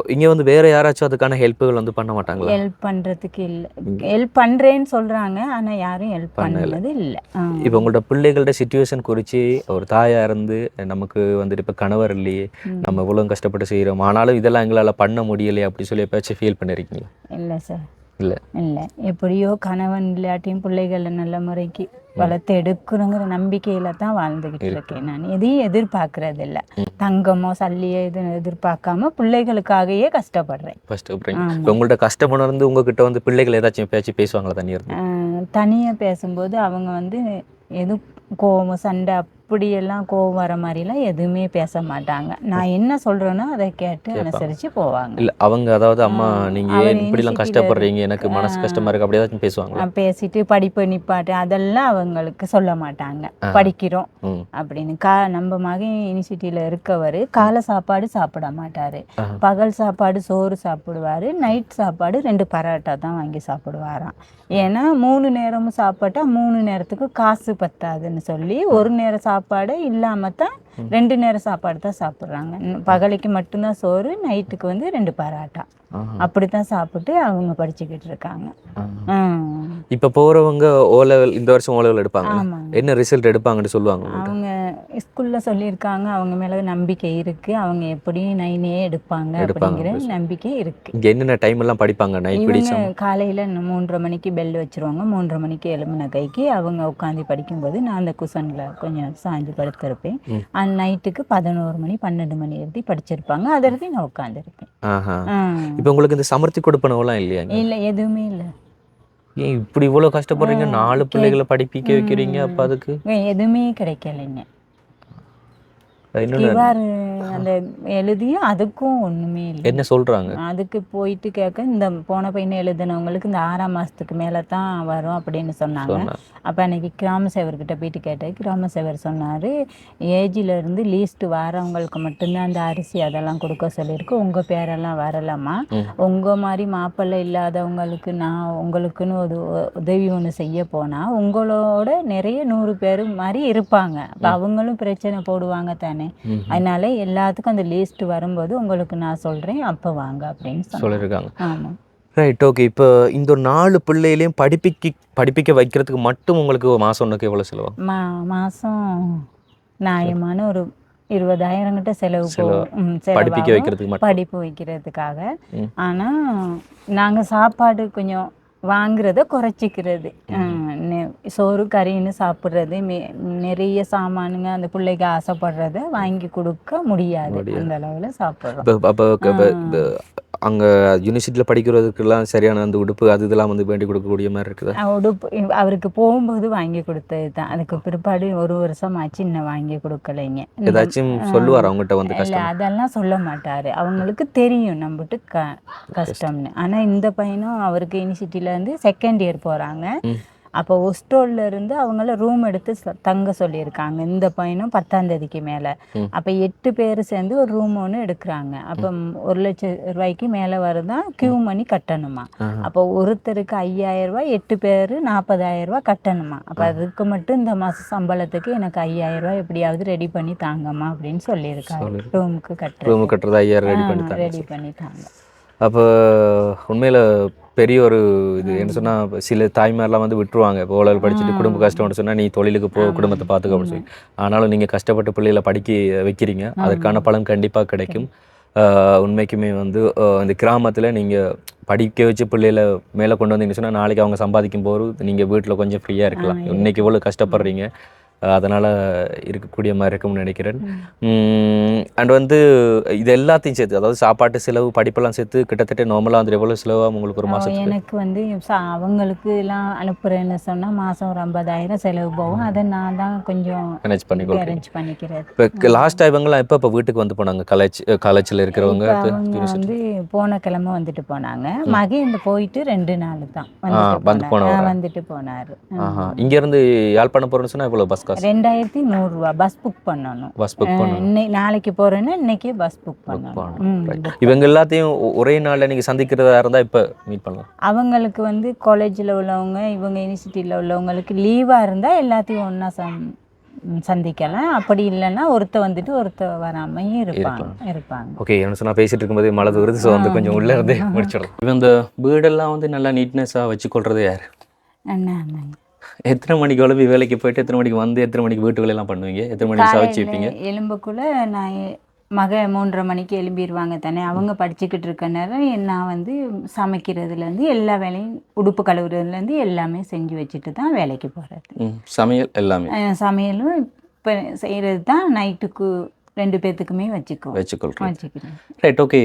இங்கே வந்து வேற யாராச்சும் அதுக்கான ஹெல்ப்புகள் வந்து பண்ண மாட்டாங்களா? ஹெல்ப் பண்ணுறதுக்கு இல்லை. ஹெல்ப் பண்ணுறேன்னு சொல்கிறாங்க ஆனால் யாரும் ஹெல்ப் பண்ணது இல்லை. இப்போ உங்களோட பிள்ளைகளோட சுச்சுவேஷன் குறித்து ஒரு தாயா இருந்து நமக்கு வந்துட்டு இப்போ கணவர் இல்லையே நம்ம இவ்வளோ கஷ்டப்பட்டு செய்கிறோம் ஆனாலும் இதெல்லாம் எங்களால் பண்ண முடியலையே அப்படி சொல்லி எப்பயாச்சும் ஃபீல் பண்ணியிருக்கீங்களா இல்லை சார் இல்லை. இல்லை. எப்படியோ கணவன் இல்லாட்டியும் பிள்ளைகளை நல்ல முறைக்கு வளர்த்து எடுக்கணுங்கிற நம்பிக்கையில தான் வாழ்ந்துகிட்டு இருக்கேன் நான். எதையும் எதிர்பார்க்கறது இல்ல தங்கமோ சல்லியோ எதுவும் எதிர்பார்க்காம பிள்ளைகளுக்காகவே கஷ்டப்படுறேன். உங்கள்ட்ட கஷ்டம் உணர்ந்து உங்ககிட்ட வந்து பிள்ளைகள் ஏதாச்சும் எப்பயாச்சும் பேசுவாங்களா தண்ணி இருந்து? ஆஹ் தனியா பேசும்போது அவங்க வந்து எது கோவம் சண்டை அப்படியெல்லாம் கோவம் வர மாதிரிலாம் எதுவுமே பேச மாட்டாங்க. நான் என்ன சொல்றேனோ அதை கேட்டு அனுசரிச்சு போவாங்க. இல்லை அவங்க அதாவது அம்மா நீங்கள் இப்படிலாம் கஷ்டப்படுறீங்க? எனக்கு மனசு கஷ்டமா இருக்கு. அப்படி ஏதாச்சும் பேசுவாங்களா? நான் பேசிட்டு படிப்பு நிப்பாட்டு அதெல்லாம் அவங்களுக்கு சொல்ல மாட்டாங்க. படிக்கிறோம் அப்படின்னு. கா நம்ம மகன் யூனிவர்சிட்டியில் இருக்கவர் காலை சாப்பாடு சாப்பிட மாட்டார். பகல் சாப்பாடு சோறு சாப்பிடுவார். நைட் சாப்பாடு ரெண்டு பரோட்டா தான் வாங்கி சாப்பிடுவாராம். ஏன்னா மூணு நேரமும் சாப்பிட்டா மூணு நேரத்துக்கு காசு பத்தாதுன்னு சொல்லி ஒரு நேரம் சாப்பாடு இல்லாமல் தான் ரெண்டு நேரம் சாப்பாடு தான் சாப்பிட்றாங்க. பகலைக்கு மட்டும்தான் சோறு நைட்டுக்கு வந்து ரெண்டு பரோட்டா. ஆஹா. அப்படி தான் சாப்பிட்டு அவங்க படிச்சுக்கிட்டு இருக்காங்க. இப்போ போகிறவங்க ஓ லெவல் இந்த வருஷம் ஓ லெவல் எடுப்பாங்க. என்ன ரிசல்ட் எடுப்பாங்கன்னு சொல்லுவாங்க. அவங்க ஸ்கூல்ல சொல்லியிருக்காங்க அவங்க மேல நம்பிக்கை இருக்கு அவங்க எப்படியும் நைனே எடுப்பாங்க அப்படிங்கிற நம்பிக்கை இருக்கு. இங்க என்னென்ன டைம் எல்லாம் படிப்பாங்க நைட் பிடிச்சோம் காலையில மூன்றரை மணிக்கு பெல் வச்சிருவாங்க. மூன்றரை மணிக்கு எழும்பின கைக்கு அவங்க உட்காந்து படிக்கும்போது நான் அந்த குஷன்ல கொஞ்சம் சாஞ்சு படுத்திருப்பேன். நைட்டுக்கு பதினோரு மணி பன்னெண்டு மணி எழுதி படிச்சிருப்பாங்க. அதை எழுதி நான் உட்காந்துருப்பேன் இப்போ உங்களுக்கு இந்த சமர்த்தி கொடுப்பனவெல்லாம் இல்லையாங்க இல்லை எதுவுமே இல்லை. ஏன் இப்படி இவ்வளோ கஷ்டப்படுறீங்க? நாலு பிள்ளைகளை படிப்பிக்க வைக்கிறீங்க அப்போ அதுக்கு? எதுவுமே கிடைக்கலைங்க. கிவார் அந்த எழுதியும் அதுக்கும் ஒண்ணுமே இல்லை. என்ன சொல்றாங்க? அதுக்கு போயிட்டு கேட்க இந்த போன பையனை எழுதினவங்களுக்கு இந்த ஆறாம் மாசத்துக்கு மேலே தான் வரும் அப்படின்னு சொன்னாங்க. அப்போ அன்னைக்கு கிராம சேவர்கிட்ட போயிட்டு கேட்டேன். கிராம சேவர் சொன்னார் ஏஜில் இருந்து லீஸ்ட் வரவங்களுக்கு மட்டும்தான் அந்த அரிசி அதெல்லாம் கொடுக்க சொல்லியிருக்கு. உங்கள் பேரெல்லாம் வரலாமா உங்கள் மாதிரி மாப்பிள்ளை இல்லாதவங்களுக்கு நான் உங்களுக்குன்னு ஒரு உதவி ஒன்று செய்ய போனால் உங்களோட நிறைய நூறு பேர் மாதிரி இருப்பாங்க. அப்போ அவங்களும் பிரச்சனை போடுவாங்க தானே. அதனால எல்லாத்துக்கும் அந்த லிஸ்ட் வரும்போது உங்களுக்கு நான் சொல்கிறேன் அப்போ வாங்க அப்படின்னு சொல்லியிருக்காங்க ஆமாம் ரைட் ஓகே இப்போ இந்த ஒரு நாலு பிள்ளைகளையும் படிப்பிக்க படிப்பிக்க வைக்கிறதுக்கு மட்டும் உங்களுக்கு மாதம் ஒன்றுக்கு எவ்வளோ செலவாகும் மா மாதம் நியாயமான ஒரு இருபதாயிரம் கிட்ட செலவு படிப்பிக்க. வைக்கிறதுக்கு படிப்பு வைக்கிறதுக்காக. ம். ஆனா நாங்க சாப்பாடு கொஞ்சம் வாங்குறத குறைச்சிக்கிறது. சோறு கறின்னு சாப்பிட்றது நிறைய சாமானுங்க அந்த பிள்ளைக்கு ஆசைப்படுறத வாங்கி கொடுக்க முடியாது. அந்த அளவுல சாப்பிட்றோம். இப்போ அப்போ அங்கே யூனிவர்சிட்டியில் படிக்கிறதுக்கெல்லாம் சரியான அந்த உடுப்பு அது இதெல்லாம் வந்து வேண்டி கொடுக்கக்கூடிய மாதிரி இருக்குதா? உடுப்பு அவருக்கு போகும்போது வாங்கி கொடுத்தது தான். அதுக்கு பிற்பாடு ஒரு வருஷம் ஆச்சு இன்னும் வாங்கி கொடுக்கலைங்க. ஏதாச்சும் சொல்லுவார் அவங்ககிட்ட வந்து இல்ல கஷ்டம் அதெல்லாம் சொல்ல மாட்டாரு. அவங்களுக்கு தெரியும் நம்மட்டு க கஷ்டம்னு. ஆனா இந்த பையனும் அவருக்கு யூனிவர்சிட்டியில இருந்து செகண்ட் இயர் போறாங்க. ம். அப்போ ஹொஸ்டோல்ல இருந்து அவங்கள ரூம் எடுத்து தங்க சொல்லியிருக்காங்க. இந்த பையனும் பத்தாம் தேதிக்கு மேல. அப்ப எட்டு பேர் சேர்ந்து ஒரு ரூம் ஒன்று எடுக்கிறாங்க. அப்போ ஒரு லட்சம் ரூபாய்க்கு மேல வருதா? கியூ மணி கட்டணுமா. அப்போ ஒருத்தருக்கு ஐயாயிரம் ரூபாய் எட்டு பேர் நாற்பதாயிரம் ரூபாய் கட்டணுமா? அப்போ அதுக்கு மட்டும் இந்த மாச சம்பளத்துக்கு எனக்கு ஐயாயிரம் ரூபாய் எப்படியாவது ரெடி பண்ணி தாங்கம்மா அப்படின்னு சொல்லியிருக்காரு. சொல்லிருக்கு. ரூமுக்கு கட்டுறது. ரூமு கட்டுறது ஐயாயிரம் ரெடி பண்ணி தாங்க. ரெடி பண்ணி தாங்க. அப்போ உண்மையில் பெரிய ஒரு இது. என்ன சொன்னால் சில தாய்மாரெலாம் வந்து விட்டுருவாங்க. இப்போ ஓலல் படிச்சுட்டு குடும்ப கஷ்டம்னு சொன்னால் நீ தொழிலுக்கு போ குடும்பத்தை பார்த்துக்க அப்படின்னு சொல்லி. ஆனாலும் நீங்கள் கஷ்டப்பட்டு பிள்ளைகளை படிக்க வைக்கிறீங்க. அதற்கான பலன் கண்டிப்பாக கிடைக்கும். உண்மைக்குமே வந்து இந்த கிராமத்தில் நீங்கள் படிக்க வச்சு பிள்ளைகளை மேலே கொண்டு வந்தீங்கன்னு சொன்னால் நாளைக்கு அவங்க சம்பாதிக்கும் போது நீங்கள் வீட்டில் கொஞ்சம் ஃப்ரீயாக இருக்கலாம். இன்னைக்கு இவ்வளோ கஷ்டப்படுறீங்க. அதனால் இருக்கக்கூடிய மாதிரி இருக்கும்னு நினைக்கிறேன். அண்ட் வந்து இது எல்லாத்தையும் சேர்த்து அதாவது சாப்பாட்டு செலவு படிப்பெல்லாம் சேர்த்து கிட்டத்தட்ட நார்மலாக வந்து எவ்வளோ செலவாகும் உங்களுக்கு ஒரு மாதத்துக்கு எனக்கு வந்து அவங்களுக்கு எல்லாம் அனுப்புறேன்னு சொன்னா மாசம் ஒரு ஐம்பதாயிரம் செலவு போகும். அதை நான் தான் கொஞ்சம் மேனேஜ் பண்ணி கொடுக்குறீங்க அரேஞ்ச் பண்ணிக்கிறது. இப்போ லாஸ்ட் இவங்கலாம் எப்போ இப்போ வீட்டுக்கு வந்து போனாங்க? காலேஜ் காலேஜில் இருக்கிறவங்க வந்து போன கிழமை வந்துட்டு போனாங்க. மகன் போயிட்டு ரெண்டு நாள் தான் வந்து போனாரு. வந்துட்டு போனாரு. இங்கேருந்து யாழ்ப்பாணம் போகிறோன்னு சொன்னால் எவ்வளோ பஸ் காசு ரெண்டாயிரத்தி நூறுரூவா பஸ் புக் பண்ணணும். பஸ் புக் பண்ணணும். இன்னை- நாளைக்கு போறேன்னா இன்னைக்கே பஸ் புக் பண்ணணும். இவங்க எல்லாத்தையும் ஒரே நாளில் நீங்கள் சந்திக்கிறதா இருந்தால் இப்போ மீட் பண்ணலாம். அவங்களுக்கு வந்து காலேஜில் உள்ளவங்க இவங்க யூனிவர்சிட்டியில் உள்ளவங்களுக்கு லீவாக இருந்தால் எல்லாத்தையும் ஒன்றா சந் சந்திக்கலாம். அப்படி இல்லைன்னா ஒருத்த வந்துட்டு ஒருத்த வராமையும் இருப்பாங்க. இருப்பாங்க. ஓகே என்ன சொன்னால் பேசிட்டு இருக்கும்போது மழை வருது ஸோ வந்து கொஞ்சம் உள்ளே இருந்தே முடிச்சிடலாம். இவன் இந்த வீடெல்லாம் வந்து நல்லா நீட்னஸாக வச்சுக்கொள்றது யார்? என்ன ஆமாங்க. எத்தனை மணிக்கு கிளம்பி வேலைக்கு போயிட்டு எத்தனை மணிக்கு வந்து எத்தனை மணிக்கு வீட்டு வேலையெல்லாம் பண்ணுவீங்க? எத்தனை மணிக்கு சமைச்சு வைப்பீங்க? எலும்புக்குள்ள நான் மக மூன்றரை மணிக்கு எழும்பிடுவாங்க தானே. அவங்க படிச்சுக்கிட்டு இருக்க நேரம் நான் வந்து சமைக்கிறதுலேருந்து எல்லா வேலையும் உடுப்பு கழுவுறதுலேருந்து எல்லாமே செஞ்சு வச்சுட்டு தான் வேலைக்கு போகிறது சமையல் எல்லாமே. சமையலும் இப்போ செய்கிறது தான் நைட்டுக்கு ரெண்டு பேர்த்துக்குமே வச்சுக்குவோம். வச்சுக்கொள்றேன் வச்சுக்கிறேன் ரைட் ஓகே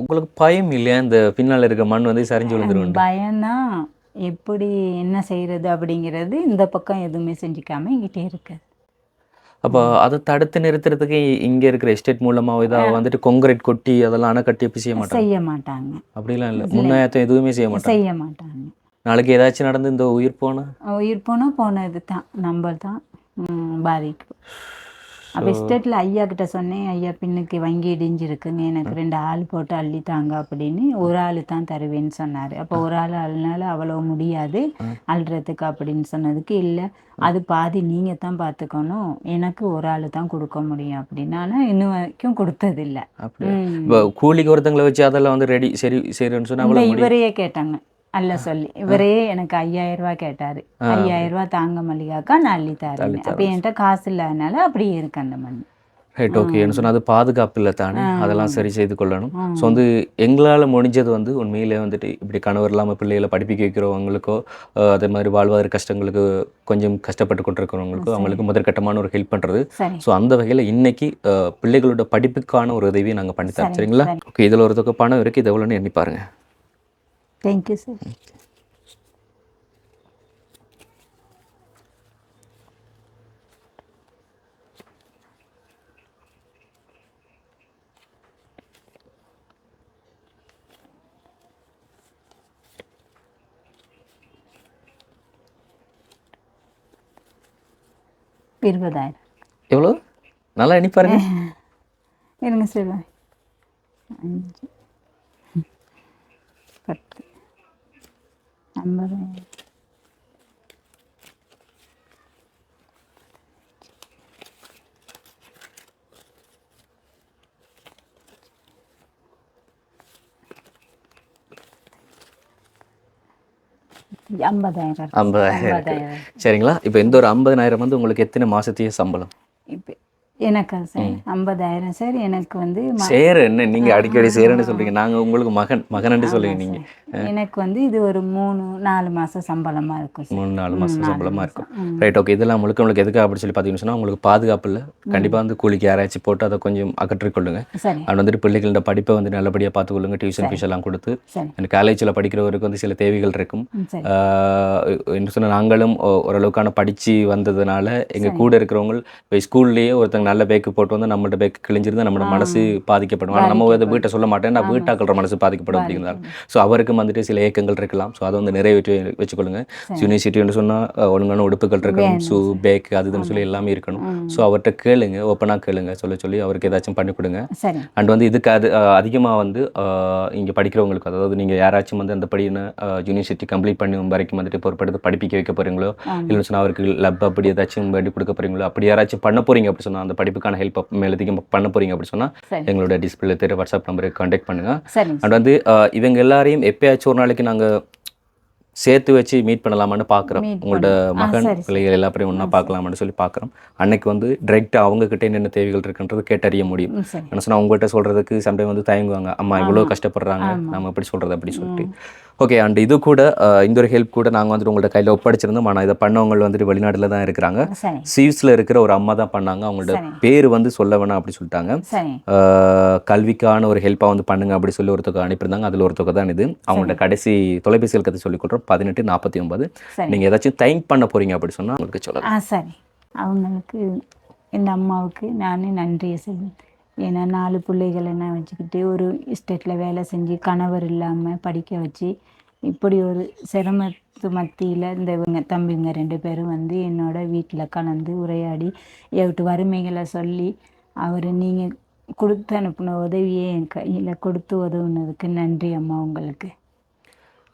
உங்களுக்கு பயம் இல்லையா? இந்த பின்னால் இருக்க மண் வந்து சரிஞ்சு விழுந்துரும் பயம்தான். எப்படி என்ன செய்கிறது அப்படிங்கிறது இந்த பக்கம் எதுவுமே செஞ்சுக்காம இங்கிட்டே இருக்கு. அப்போ அதை தடுத்து நிறுத்துறதுக்கு இங்கே இருக்கிற எஸ்டேட் மூலமாக இதாக வந்துட்டு கொங்கிரீட் கொட்டி அதெல்லாம் அணை கட்டி எப்படி செய்ய மாட்டாங்க? செய்ய மாட்டாங்க. அப்படிலாம் இல்லை. முன்னாயத்தம் எதுவுமே செய்ய மாட்டாங்க? செய்ய மாட்டாங்க. நாளைக்கு ஏதாச்சும் நடந்து இந்த உயிர் போனா? உயிர் போனால் போனது தான் நம்ம தான் பாதிக்கும் அப்போ எஸ்டேட்டில் ஐயா கிட்ட சொன்னேன் ஐயா பின்னுக்கு வங்கி இடிஞ்சிருக்குங்க எனக்கு ரெண்டு ஆள் போட்டு அள்ளி தாங்க அப்படின்னு. ஒரு ஆள் தான் தருவேன்னு சொன்னார். அப்போ ஒரு ஆள் அழுனால அவ்வளோ முடியாது. அள்ளுறதுக்கு அப்படின்னு சொன்னதுக்கு இல்லை. அது பாதி நீங்கள் தான் பார்த்துக்கணும் எனக்கு ஒரு ஆள் தான் கொடுக்க முடியும் அப்படின்னு. ஆனால் இன்னும் வரைக்கும் கொடுத்ததில்ல. கூலிக்கு ஒருத்தங்களை வச்சு அதெல்லாம் வந்து ரெடி சரி சரின்னு சொன்னா இந்த அவ்வளோ முடியும். இவரையே கேட்டாங்க. அல்ல சொல்லி. இவரே எனக்கு ஐயாயிரம் ரூபாய் கேட்டாரு. ஐயாயிரம் ரூபாய் தாங்க மல்லிகாக்கா நான் அள்ளி தரேன் அப்ப என்கிட்ட காசு இல்லாதனால அப்படியே இருக்கு அந்த மண். ரைட் ஓகேன்னு சொன்னால் அது பாதுகாப்பு இல்லை தானே. அதெல்லாம் சரி செய்து கொள்ளணும். ஸோ வந்து எங்களால் முடிஞ்சது வந்து உண்மையிலே வந்துட்டு இப்படி கணவர் இல்லாமல் பிள்ளைகளை படிப்பிக்க வைக்கிறவங்களுக்கோ அதே மாதிரி வாழ்வாதார கஷ்டங்களுக்கு கொஞ்சம் கஷ்டப்பட்டு கொண்டிருக்கிறவங்களுக்கோ அவங்களுக்கு முதற்கட்டமான ஒரு ஹெல்ப் பண்ணுறது ஸோ அந்த வகையில் இன்னைக்கு பிள்ளைகளோட படிப்புக்கான ஒரு உதவியை நாங்கள் பண்ணி தரோம் சரி, சரிங்களா? சரி. ஓகே இதில் ஒரு தொகை பணம் இருக்குது இது எவ்வளோன்னு எண்ணி பாருங்க. தேங்க்யூ சார் இருபதாயிரம். எவ்வளோ நல்லா எண்ணி பாருங்க. *laughs* இருங்க சார் அஞ்சு. ஐம்பதாயிரம் ஐம்பதாயிரம். ஐம்பதாயிரம் சரிங்களா? இப்போ இந்த ஒரு ஐம்பதாயிரம் வந்து உங்களுக்கு எத்தனை மாசத்தையே சம்பளம்? எனக்கு சார். ஐம்பதாயிரம் சார். எனக்கு வந்து சேர் என்ன? நீங்க அடிக்கடி சேருன்னு சொல்றீங்க. நாங்க உங்களுக்கு மகன் மகன் சொல்லுங்க நீங்க. எனக்கு வந்து இது ஒரு மூணு நாலு மாசம் சம்பளமா இருக்கும் மூணு நாலு மாசம் சம்பளமா இருக்கும். ரைட் ஓகே இதெல்லாம் முழுக்க முழுக்க எதுக்கு அப்படி சொல்லி பார்த்தீங்கன்னு உங்களுக்கு பாதுகாப்பு இல்லை. கண்டிப்பா வந்து கூலிக்கு யாராச்சும் போட்டு அதை கொஞ்சம் அகற்றிக் கொள்ளுங்க. சரி. அது வந்துட்டு பிள்ளைகளோட படிப்பை வந்து நல்லபடியாக பார்த்துக்கொள்ளுங்க. டியூஷன் ஃபீஸ் எல்லாம் கொடுத்து. காலேஜில் படிக்கிறவருக்கு வந்து சில தேவைகள் இருக்கும். என்ன சொன்ன நாங்களும் ஓரளவுக்கான படித்து வந்ததுனால எங்கள் கூட இருக்கிறவங்க ஸ்கூல்லேயே ஒருத்தங்க நல்ல பேக்கு போட்டு வந்து நம்மள்ட்ட பேக்கு கிழிஞ்சிருந்தா நம்மளோட மனசு பாதிக்கப்படும். ஆனால் நம்ம வந்து வீட்டை சொல்ல மாட்டேன். நான் வீட்டாக்கள மனசு பாதிக்கப்படும் அப்படிங்கிறதால ஸோ அவருக்கும் வந்துட்டு சில ஏக்கங்கள் இருக்கலாம். ஸோ அதை வந்து நிறைவேற்றி வச்சுக்கொள்ளுங்க. யூனிவர்சிட்டின்னு சொன்னால் ஒழுங்கான உடுப்புகள் இருக்கணும். ஷூ பேக் அது இதுன்னு சொல்லி எல்லாமே இருக்கணும். ஸோ அவர்கிட்ட கேளுங்க. ஓப்பனாக கேளுங்க. சொல்ல சொல்லி அவருக்கு ஏதாச்சும் பண்ணி கொடுங்க. அண்ட் வந்து இதுக்கு அது அதிகமாக வந்து இங்கே படிக்கிறவங்களுக்கு அதாவது நீங்கள் யாராச்சும் வந்து அந்த படின யூனிவர்சிட்டி கம்ப்ளீட் பண்ணி வரைக்கும் வந்துட்டு பொறுப்படுத்து படிப்பிக்க வைக்க போகிறீங்களோ இல்லைன்னு சொன்னால் அவருக்கு லப் அப்படி ஏதாச்சும் வேண்டி கொடுக்க போகிறீங்களோ அப்படி யாராச்சும் பண்ண போகிறீங்க அப்படி சொன்னால் அந்த படிப்புக்கான ஹெல்ப் மேலதிகம் பண்ண போகிறீங்க அப்படி சொன்னால் எங்களோட டிஸ்பிளே தெரிய வாட்ஸ்அப் நம்பருக்கு காண்டாக்ட் பண்ணுங்கள் அண்ட் வந்து இவங்க எல்லாரையும் எப்பயாச்சும் ஒரு நாளைக்கு நாங்கள் சேர்த்து வச்சு மீட் பண்ணலாமான்னு பார்க்குறோம் உங்களோட மகன். பிள்ளைகள் எல்லாரையும் ஒன்றா பார்க்கலாமான்னு சொல்லி பார்க்குறோம் அன்னைக்கு வந்து டிரெக்டாக அவங்கக்கிட்ட என்னென்ன தேவைகள் இருக்குன்றது கேட்டறிய முடியும். என்ன சொன்னா உங்கள்கிட்ட சொல்றதுக்கு சம்டைம் வந்து தயங்குவாங்க. அம்மா இவ்வளோ கஷ்டப்படுறாங்க. நம்ம எப்படி சொல்றது அப்படி சொல்லிட்டு. ஓகே அண்ட் இது கூட அஹ், இந்த ஒரு ஹெல்ப் கூட நாங்கள் வந்துட்டு உங்கள்ட்ட கையில் ஒப்படைச்சிருந்தோம். ஆனால் இதை பண்ணவங்க வந்துட்டு வெளிநாட்டில் தான் இருக்கிறாங்க. சீவ்ஸில் இருக்கிற ஒரு அம்மா தான் பண்ணாங்க. அவங்களோட. பேர் வந்து சொல்ல வேணாம் அப்படி சொல்லிட்டாங்க. கல்விக்கான ஒரு ஹெல்ப்பாக வந்து பண்ணுங்க அப்படி சொல்லி ஒரு தொகை அனுப்பியிருந்தாங்க. அதில் ஒரு தொகை தான் இது. அவங்கள்ட்ட கடைசி தொலைபேசி இலக்கத்தை சொல்லிக் கொடுறோம் பதினெட்டு நாற்பத்தி ஒன்பது நீங்கள் ஏதாச்சும் தேங்க் பண்ண போறீங்க அப்படி சொன்னால் உங்களுக்கு சொல்லலாம். சரி. அவங்களுக்கு இந்த அம்மாவுக்கு நான் நன்றியை சொல்லுவேன் ஏன்னா நாலு பிள்ளைகளை நான் வச்சுக்கிட்டு ஒரு எஸ்டேட்டில் வேலை செஞ்சு கணவர் இல்லாமல் படிக்க வச்சு இப்படி ஒரு சிரமத்து மத்தியில் இந்த இவங்க தம்பிங்க ரெண்டு பேரும் வந்து என்னோட வீட்டில் கலந்து உரையாடி எவ்வளோ வறுமைகளை சொல்லி அவர் நீங்கள் கொடுத்து அனுப்பின உதவியை என் கையில் கொடுத்து உதவுனதுக்கு நன்றி அம்மா உங்களுக்கு.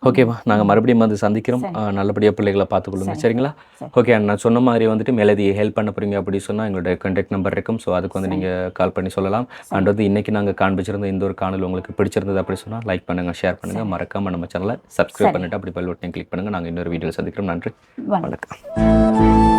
ஓகேவா நாங்கள் மறுபடியும் வந்து சந்திக்கிறோம். நல்லபடியாக பிள்ளைகளை பார்த்துக்கொள்ளுங்க. சரிங்களா? ஓகே நான் சொன்ன மாதிரி வந்துட்டு மேலதி ஹெல்ப் பண்ண போறீங்க அப்படி சொன்னால் எங்களோட கான்டாக்ட் நம்பர் இருக்கும். ஸோ அதுக்கு வந்து நீங்கள் கால் பண்ணி சொல்லலாம். அண்ட் வந்து இன்னைக்கு நாங்கள் காண்பிச்சிருந்த இந்த ஒரு காணொலி உங்களுக்கு பிடிச்சிருந்தது அப்படி சொன்னால் லைக் பண்ணுங்கள் ஷேர் பண்ணுங்கள் மறக்காமல் நம்ம சேனலை சப்ஸ்கிரைப் பண்ணிட்டு அப்படி பெல் பட்டனை கிளிக் பண்ணுங்கள் நாங்கள் இன்னொரு வீடியோ சந்திக்கிறோம். நன்றி. வணக்கம்.